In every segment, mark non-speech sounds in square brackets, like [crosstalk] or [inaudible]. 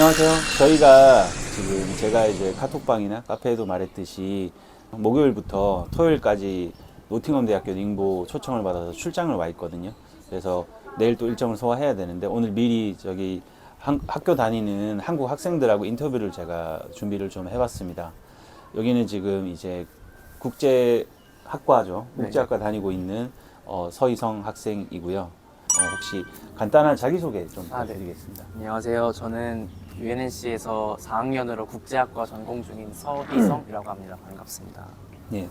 안녕하세요. 저희가 지금 제가 이제 카톡방이나 카페에도 말했듯이 목요일부터 토요일까지 노팅엄 대학교 닝보 초청을 받아서 출장을 와 있거든요. 그래서 내일 또 일정을 소화해야 되는데 오늘 미리 저기 한- 학교 다니는 한국 학생들하고 인터뷰를 제가 준비를 좀 해봤습니다. 여기는 지금 이제 국제 학과죠. 네. 국제학과 다니고 있는 어, 서희성 학생이고요. 어, 혹시 간단한 자기소개 좀 아, 네. 부탁드리겠습니다. 안녕하세요. 저는 UNNC에서 4학년으로 국제학과 전공 중인 서희성이라고 합니다. 반갑습니다. 예.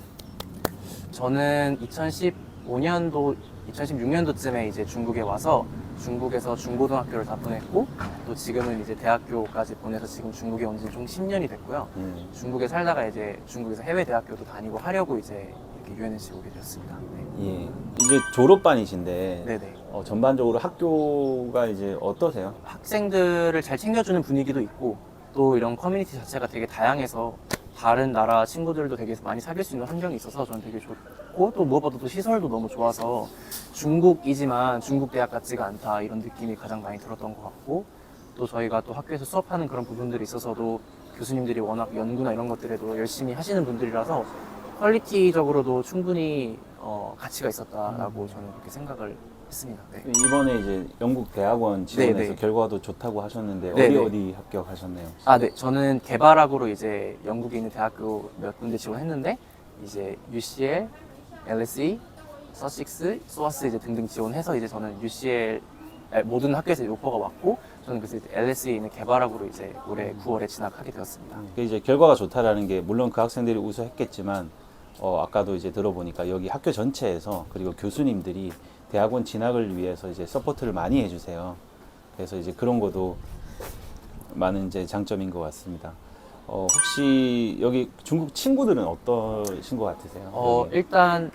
저는 2015년도, 2016년도쯤에 이제 중국에 와서 중국에서 중고등학교를 다 보냈고 또 지금은 이제 대학교까지 보내서 지금 중국에 온지총 10년이 됐고요. 예. 중국에 살다가 이제 중국에서 해외 대학교도 다니고 하려고 이제 오게 되었습니다. 네. 예. 이제 졸업반이신데 네네. 어, 전반적으로 학교가 이제 어떠세요? 학생들을 잘 챙겨주는 분위기도 있고 또 이런 커뮤니티 자체가 되게 다양해서 다른 나라 친구들도 되게 많이 사귈 수 있는 환경이 있어서 저는 되게 좋고 또 무엇보다 도 시설도 너무 좋아서 중국이지만 중국 대학 같지가 않다 이런 느낌이 가장 많이 들었던 것 같고 또 저희가 또 학교에서 수업하는 그런 부분들이 있어서도 교수님들이 워낙 연구나 이런 것들에도 열심히 하시는 분들이라서 퀄리티적으로도 충분히 어, 가치가 있었다라고 저는 그렇게 생각을 했습니다. 네. 이번에 이제 영국 대학원 지원해서 네, 네. 결과도 좋다고 하셨는데 네, 어디 네. 어디 합격하셨나요? 아, 네. 저는 개발학으로 이제 영국에 있는 대학교 몇 군데 지원했는데 이제 UCL, LSE, 서식스, 소아스 이제 등등 지원해서 이제 저는 UCL 에, 모든 학교에서 오퍼가 왔고 저는 그래서 이제 LSE에 있는 개발학으로 이제 올해 9월에 진학하게 되었습니다. 그 이제 결과가 좋다라는 게 물론 그 학생들이 우수했겠지만 어, 아까도 이제 들어보니까 여기 학교 전체에서 그리고 교수님들이 대학원 진학을 위해서 이제 서포트를 많이 해주세요. 그래서 이제 그런 것도 많은 이제 장점인 것 같습니다. 어, 혹시 여기 중국 친구들은 어떠신 것 같으세요? 어, 여기? 일단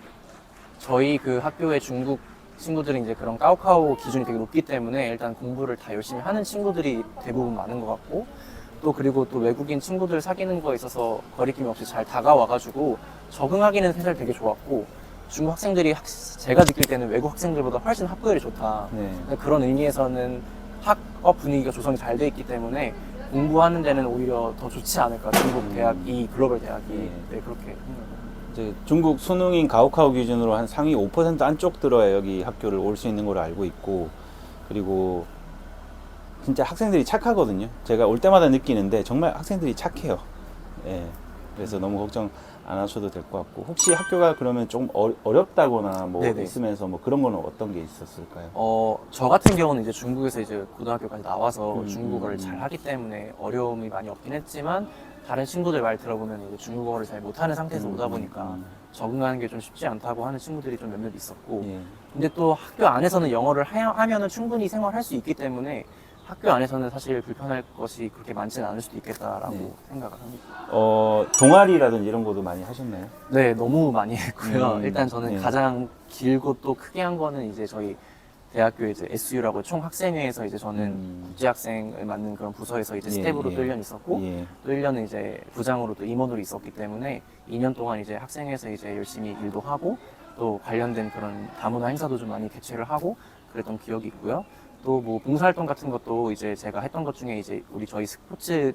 저희 그 학교의 중국 친구들은 이제 그런 까오카오 기준이 되게 높기 때문에 일단 공부를 다 열심히 하는 친구들이 대부분 많은 것 같고 또 그리고 또 외국인 친구들 사귀는 거에 있어서 거리낌 없이 잘 다가와가지고 적응하기는 사실 되게 좋았고 중국 학생들이 학- 제가 느낄 때는 외국 학생들보다 훨씬 학구열이 좋다. 네. 그런 의미에서는 학업 분위기가 조성이 잘 돼 있기 때문에 공부하는 데는 오히려 더 좋지 않을까 중국 음. 대학이 글로벌 대학이 네. 네, 그렇게. 이제 중국 수능인 가오카오 기준으로 한 상위 5% 안쪽 들어야 여기 학교를 올 수 있는 걸로 알고 있고 그리고 진짜 학생들이 착하거든요. 제가 올 때마다 느끼는데 정말 학생들이 착해요. 예. 그래서 너무 걱정 안 하셔도 될 것 같고 혹시 학교가 그러면 좀 어, 어렵다거나 뭐 네네. 있으면서 뭐 그런 거는 어떤 게 있었을까요? 어, 저 같은 경우는 이제 중국에서 이제 고등학교까지 나와서 음, 중국어를 음, 잘 음. 하기 때문에 어려움이 많이 없긴 했지만 다른 친구들 말 들어보면 이제 중국어를 잘 못하는 상태에서 음, 오다 음, 보니까 음. 적응하는 게 좀 쉽지 않다고 하는 친구들이 좀 몇몇 있었고 예. 근데 또 학교 안에서는 영어를 하, 하면은 충분히 생활할 수 있기 때문에 학교 안에서는 사실 불편할 것이 그렇게 많지는 않을 수도 있겠다라고 네. 생각을 합니다. 어, 동아리라든지 이런 것도 많이 하셨나요? 네, 너무 많이 했고요. 음, 일단 저는 네. 가장 길고 또 크게 한 거는 이제 저희 대학교 이제 SU라고 총 학생회에서 이제 저는 음. 국제학생을 맡는 그런 부서에서 이제 예, 스텝으로 예. 또 1년 있었고 예. 또 1년은 이제 부장으로 또 임원으로 있었기 때문에 2년 동안 이제 학생회에서 이제 열심히 일도 하고 또 관련된 그런 다문화 행사도 좀 많이 개최를 하고 그랬던 기억이 있고요. 또 뭐 봉사활동 같은 것도 이제 제가 했던 것 중에 이제 우리 저희 스포츠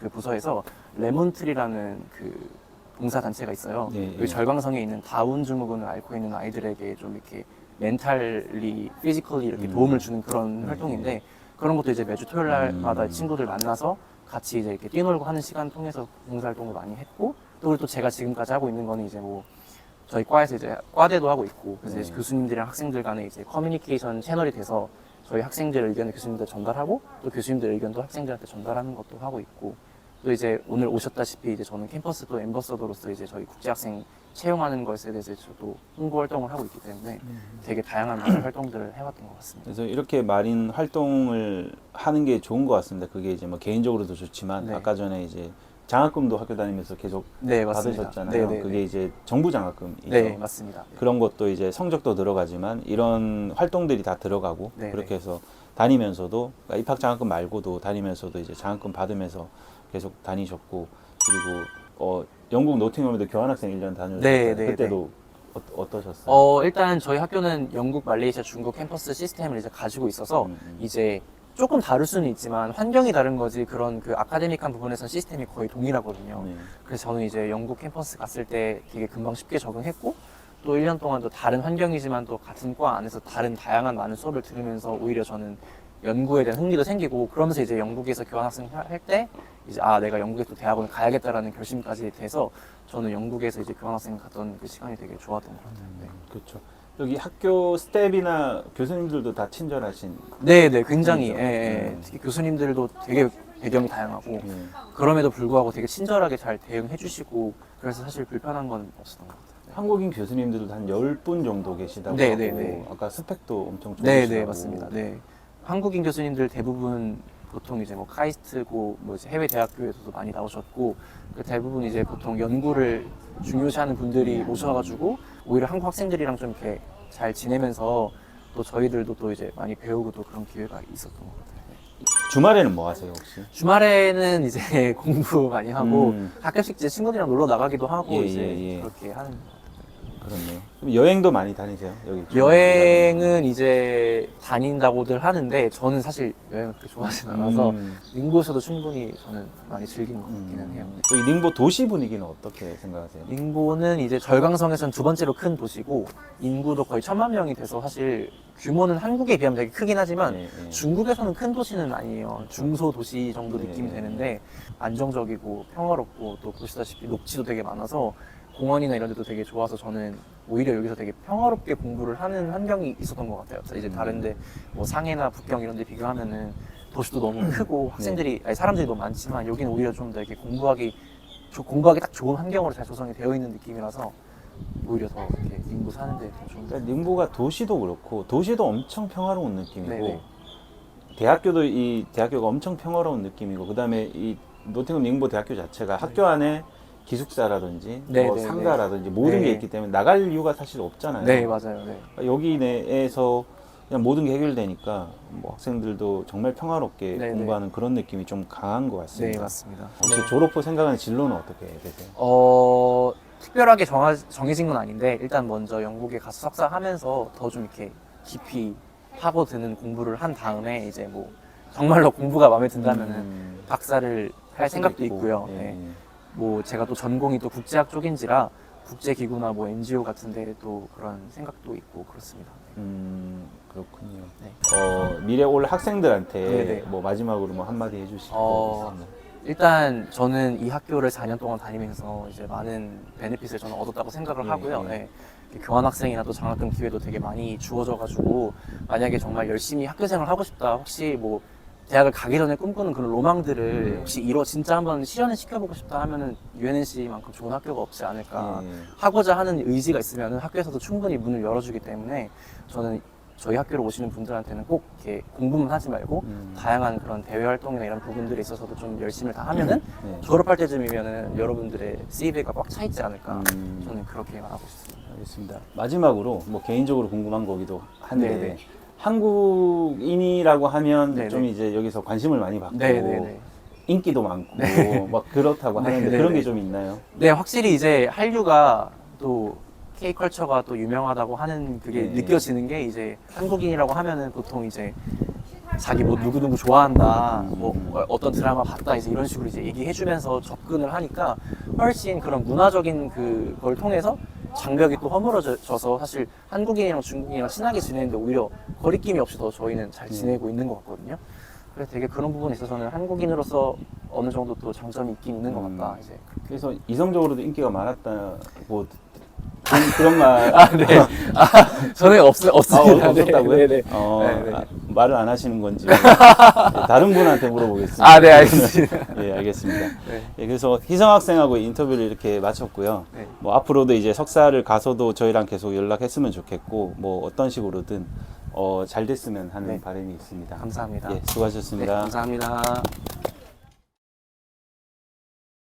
그 부서에서 레몬트리라는 그 봉사 단체가 있어요. 예, 여기 예. 절강성에 있는 다운 증후군을 앓고 있는 아이들에게 좀 이렇게 멘탈리, 피지컬리 이렇게 음. 도움을 주는 그런 예, 활동인데 그런 것도 이제 매주 토요일 날마다 음. 친구들 만나서 같이 이제 이렇게 뛰놀고 하는 시간 통해서 봉사활동을 많이 했고 또 그리고 또 제가 지금까지 하고 있는 거는 이제 뭐 저희 과에서 이제 과대도 하고 있고 그래서 이제 네. 교수님들이랑 학생들 간에 이제 커뮤니케이션 채널이 돼서 저희 학생들의 의견을 교수님들 전달하고 또 교수님들의 의견도 학생들한테 전달하는 것도 하고 있고 또 이제 오늘 오셨다시피 이제 저는 캠퍼스 또 엠버서더로서 이제 저희 국제학생 채용하는 것에 대해서 저도 홍보 활동을 하고 있기 때문에 되게 다양한 많은 [clears throat] 활동들을 해왔던 것 같습니다. 그래서 이렇게 마린 활동을 하는 게 좋은 것 같습니다. 그게 이제 뭐 개인적으로도 좋지만 네. 아까 전에 이제 장학금도 학교 다니면서 계속 네 맞습니다. 받으셨잖아요. 네, 네, 그게 네. 이제 정부 장학금이죠. 네 맞습니다. 그런 것도 이제 성적도 들어가지만 이런 활동들이 다 들어가고 네, 그렇게 네. 해서 다니면서도 그러니까 입학 장학금 말고도 다니면서도 이제 장학금 받으면서 계속 다니셨고 그리고 어 영국 노팅엄에도 교환학생 1년 다녔잖아요. 네, 네, 그때도 어, 어떠셨어요? 어 일단 저희 학교는 영국, 말레이시아, 중국 캠퍼스 시스템을 이제 가지고 있어서 음, 음. 이제 조금 다를 수는 있지만 환경이 다른 거지 그런 그 아카데믹한 부분에서는 시스템이 거의 동일하거든요. 네. 그래서 저는 이제 영국 캠퍼스 갔을 때 되게 금방 쉽게 적응했고 또 1년 동안 또 다른 환경이지만 또 같은 과 안에서 다른 다양한 많은 수업을 들으면서 오히려 저는 연구에 대한 흥미도 생기고 그러면서 이제 영국에서 교환학생 할 때 이제 아 내가 영국에 또 대학원을 가야겠다라는 결심까지 돼서 저는 영국에서 이제 교환학생 갔던 그 시간이 되게 좋았던 것 같아요. 네. 그렇죠. 여기 학교 스텝이나 교수님들도 다 친절하신. 네, 네, 굉장히. 예, 예. 음. 특히 교수님들도 되게 배경이 다양하고 예. 그럼에도 불구하고 되게 친절하게 잘 대응해 주시고 그래서 사실 불편한 건 없었던 것 같아요. 네. 한국인 교수님들도 한 10분 정도 계시다고 네, 하고 네, 네. 아까 스펙도 엄청 좋으시고 네, 네, 맞습니다. 네. 한국인 교수님들 대부분 보통 이제 뭐 카이스트고 뭐 이제 해외 대학교에서도 많이 나오셨고 그 대부분 이제 보통 연구를 중요시하는 분들이 오셔가지고 오히려 한국 학생들이랑 좀 이렇게 잘 지내면서 또 저희들도 또 이제 많이 배우고 또 그런 기회가 있었던 것 같아요. 네. 주말에는 뭐 하세요 혹시? 주말에는 이제 [laughs] 공부 많이 하고 음. 가끔씩 이제 친구들이랑 놀러 나가기도 하고 예, 이제 예, 예. 그렇게 하는 것 같아요. 그렇네요. 그럼 여행도 많이 다니세요? 여기 여행은 이제 다닌다고들 하는데 저는 사실 여행을 그렇게 좋아하진 않아서 음. 링고에서도 충분히 저는 많이 즐기는 것 같기는 해요. 음. 여기 닝보 도시 분위기는 어떻게 생각하세요? 링고는 이제 절강성에서는 두 번째로 큰 도시고 인구도 거의 천만 명이 돼서 사실 규모는 한국에 비하면 되게 크긴 하지만 예, 예. 중국에서는 큰 도시는 아니에요. 중소 도시 정도 네. 느낌이 되는데 안정적이고 평화롭고 또 보시다시피 녹지도 되게 많아서 공원이나 이런 데도 되게 좋아서 저는 오히려 여기서 되게 평화롭게 공부를 하는 환경이 있었던 것 같아요. 이제 음. 다른데 뭐 상해나 북경 이런 데 비교하면은 도시도 너무 네. 크고 학생들이 아니 사람들이 너무 많지만 여기는 오히려 좀 더 이렇게 공부하기 조- 공부하기 딱 좋은 환경으로 잘 조성이 되어 있는 느낌이라서 오히려 더 이렇게 인구 사는데 것 그러니까 닝보가 도시도 그렇고 도시도 엄청 평화로운 느낌이고 네네. 대학교도 이 대학교가 엄청 평화로운 느낌이고 그다음에 이 노팅엄 닝보 대학교 자체가 학교 안에 기숙사라든지 네, 뭐 네, 상가라든지 모든 네. 게 있기 때문에 나갈 이유가 사실 없잖아요. 네 맞아요. 네. 그러니까 여기 내에서 그냥 모든 게 해결되니까 뭐 학생들도 정말 평화롭게 네, 공부하는 그런 느낌이 좀 강한 것 같습니다. 네 맞습니다. 혹시 네. 졸업 후 생각하는 진로는 어떻게 되세요? 어, 특별하게 정하, 정해진 건 아닌데, 일단 먼저 영국에 가서 석사하면서 더 좀 이렇게 깊이 파고드는 공부를 한 다음에, 이제 뭐, 정말로 공부가 마음에 든다면은 음, 박사를 할 생각도 있고, 있고요. 예, 네. 예. 뭐, 제가 또 전공이 또 국제학 쪽인지라, 국제기구나 뭐 NGO 같은 데 또 그런 생각도 있고, 그렇습니다. 음, 그렇군요. 네. 어, 미래 올 학생들한테 네네. 뭐 마지막으로 뭐 한마디 해주실 어. 일단 저는 이 학교를 4년 동안 다니면서 이제 많은 베네핏을 저는 얻었다고 생각을 예, 하고요. 예. 네. 교환학생이나 또 장학금 기회도 되게 많이 주어져가지고 만약에 정말 열심히 학교 생활을 하고 싶다. 혹시 뭐 대학을 가기 전에 꿈꾸는 그런 로망들을 음. 혹시 이뤄 진짜 한번 실현을 시켜보고 싶다 하면은 UNC만큼 좋은 학교가 없지 않을까 예, 예. 하고자 하는 의지가 있으면은 학교에서도 충분히 문을 열어주기 때문에 저는 저희 학교로 오시는 분들한테는 꼭 이렇게 공부만 하지 말고 음. 다양한 그런 대외 활동이나 이런 부분들에 있어서도 좀 열심히 다 하면은 네. 졸업할 때쯤이면은 여러분들의 CV가 꽉 차 있지 않을까 음. 저는 그렇게 말하고 싶습니다. 알겠습니다. 마지막으로 뭐 개인적으로 궁금한 거기도 한데 네네. 한국인이라고 하면 네네. 좀 이제 여기서 관심을 많이 받고 네네네. 인기도 많고 네. 막 그렇다고 하는데 네네네. 그런 게 좀 있나요? 네, 확실히 이제 한류가 또 K컬처가 또 유명하다고 하는 그게 네. 느껴지는 게 이제 한국인이라고 하면은 보통 이제 자기 뭐 누구누구 좋아한다, 음. 뭐 어떤 드라마 봤다, 이제 이런 식으로 이제 얘기해주면서 접근을 하니까 훨씬 그런 문화적인 그걸 통해서 장벽이 또 허물어져서 사실 한국인이랑 중국인이랑 친하게 지내는데 오히려 거리낌이 없이 더 저희는 잘 네. 지내고 있는 것 같거든요. 그래서 되게 그런 부분에 있어서는 한국인으로서 어느 정도 또 장점이 있긴 있는 것 음. 같다. 이제 그래서 이성적으로도 인기가 많았다고 그런, 그런 말 [laughs] 아, 네. 아, 저는 없, 아, 없습니다. 어, 없었다고요? 네, 네. 어, 네, 네. 아, 말을 안 하시는 건지 네, [laughs] 다른 분한테 물어보겠습니다. 아, 네, 알겠습니다. [laughs] 예, 알겠습니다. 네. 예, 그래서 희성 학생하고 인터뷰를 이렇게 마쳤고요. 네. 뭐 앞으로도 이제 석사를 가서도 저희랑 계속 연락했으면 좋겠고 뭐 어떤 식으로든 어, 잘 됐으면 하는 네. 바람이 있습니다. 감사합니다. 예, 네, 수고하셨습니다. 감사합니다.